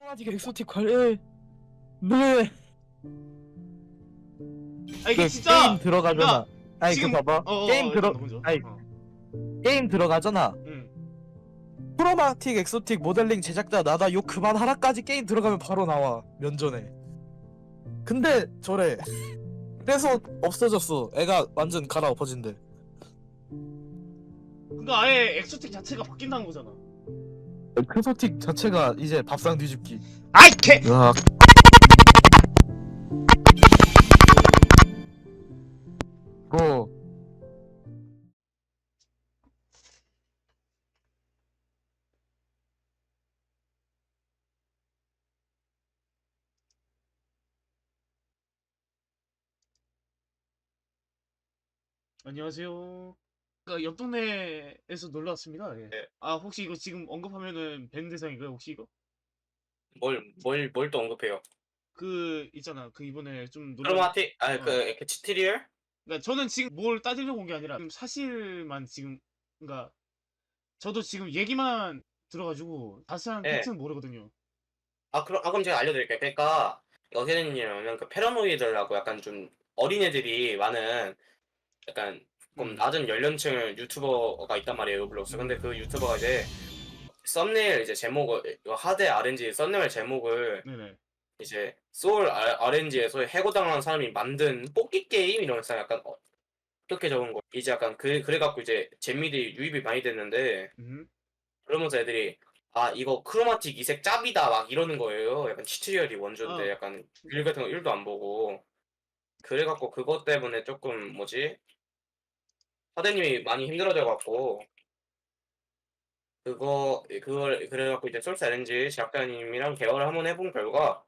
아직 엑소틱 관리 네. 아 이게 그 진짜 게임 들어가잖아. 아니 지금- 그 봐봐. 어, 어, 게임 어, 들어 일단 먼저. 아니 어. 게임 들어가잖아. 응. 프로마틱 엑소틱 모델링 제작자 나다 욕 그만하라까지 게임 들어가면 바로 나와 면전에. 근데 저래. 그래서 없어졌어. 애가 완전 갈아엎어진대. 그러니까 아예 엑소틱 자체가 바뀐다는 거잖아. 엑소틱 자체가 이제 밥상 뒤집기. 아이 개. 으악. 고. 안녕하세요. 그러니까 옆 동네에서 놀러 왔습니다. 예. 네. 아 혹시 이거 지금 언급하면은 밴 대상인가요? 혹시 이거? 뭘, 뭘, 뭘 또 언급해요? 그 있잖아. 그 이번에 좀 놀러. 크로마틱? 아, 어. 그, 이렇게 치트리얼? 그러니까 저는 지금 뭘 따지려고 온 게 아니라 지금 사실만 지금 그러니까 저도 지금 얘기만 들어가지고 자세한 네. 팩트는 모르거든요. 아, 그럼, 아, 그럼 제가 알려드릴게요. 그러니까, 어떻게 된 일이냐면, 그 페라노이드라고 약간 좀 어린애들이 많은, 약간, 좀 음. 낮은 연령층 유튜버가 있단 말이에요, 로블록스. 근데 그 유튜버가 이제, 썸네일 이제 제목을, 이거 하드 RNG 썸네일 제목을 네네. 이제, 소울 RNG에서 해고당한 사람이 만든 뽑기 게임 이런 거 약간, 어, 그렇게 적은 거. 이제 약간, 그, 그래갖고 이제, 재미들이 유입이 많이 됐는데, 음. 그러면서 애들이 아 이거 크로마틱 이색 짭이다 막 이러는 거예요. 약간 치트리얼이 원조인데 어. 약간 일 같은 거 1도 안 보고 그래갖고 그것 때문에 조금 뭐지 사장님이 많이 힘들어져갖고 그거 그걸 그래갖고 이제 솔스 LNG 제작자님이랑 대화를 한번 해본 결과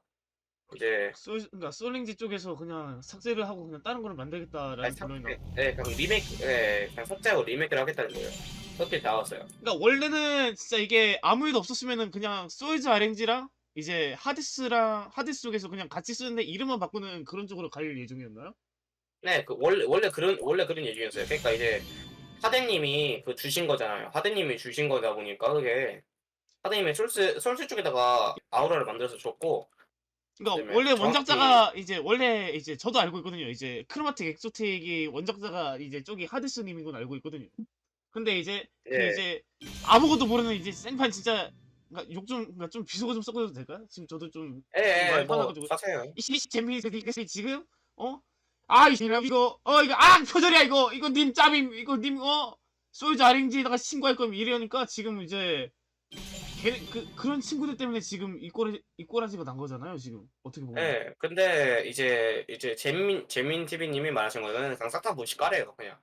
이제 솔 그러니까 솔링지 쪽에서 그냥 삭제를 하고 그냥 다른 거를 만들겠다라는 아니, 삭- 결론이 나. 네, 그냥 리메이크 네, 그냥 삭제하고 리메이크를 하겠다는 거예요. 그렇게 나왔어요. 그러니까 원래는 진짜 이게 아무 일도 없었으면은 그냥 소이즈 RNG랑 이제 하디스랑 하디스 쪽에서 그냥 같이 쓰는데 이름만 바꾸는 그런 쪽으로 갈 예정이었나요? 네, 그 원래 원래 그런 원래 그런 얘기였어요. 그러니까 이제 하대님이 그 주신 거잖아요. 하대님이 주신 거다 보니까 그게 하대님이 솔스 솔스 쪽에다가 아우라를 만들어서 줬고 그러니까 그다음에 원래 정확히- 원작자가 이제 원래 이제 저도 알고 있거든요. 이제 크로마틱 엑소틱이 원작자가 이제 쪽이 하디스님인 건 알고 있거든요. 근데 이제 그 예. 이제 아무것도 모르는 이제 생판 진짜 그러니까 욕좀 그러니까 좀 비속어 좀 섞어도 될까요? 지금 저도 좀 예, 예, 뭐. 사세요. 이 재미있게 지금 어? 아 이거 이거 어 이거 아 표절이야 이거. 이거 님 짭임 이거 님어? 소유자 RNG에다가 신고할 거면 이러니까 지금 이제 걔, 그 그런 친구들 때문에 지금 이 꼬라 이 꼬라지가 난 거잖아요 지금. 어떻게 보면. 예, 근데 이제 이제 재민 재민 TV님이 말하신 거는 그냥 싹 다 무시 까래요 그냥.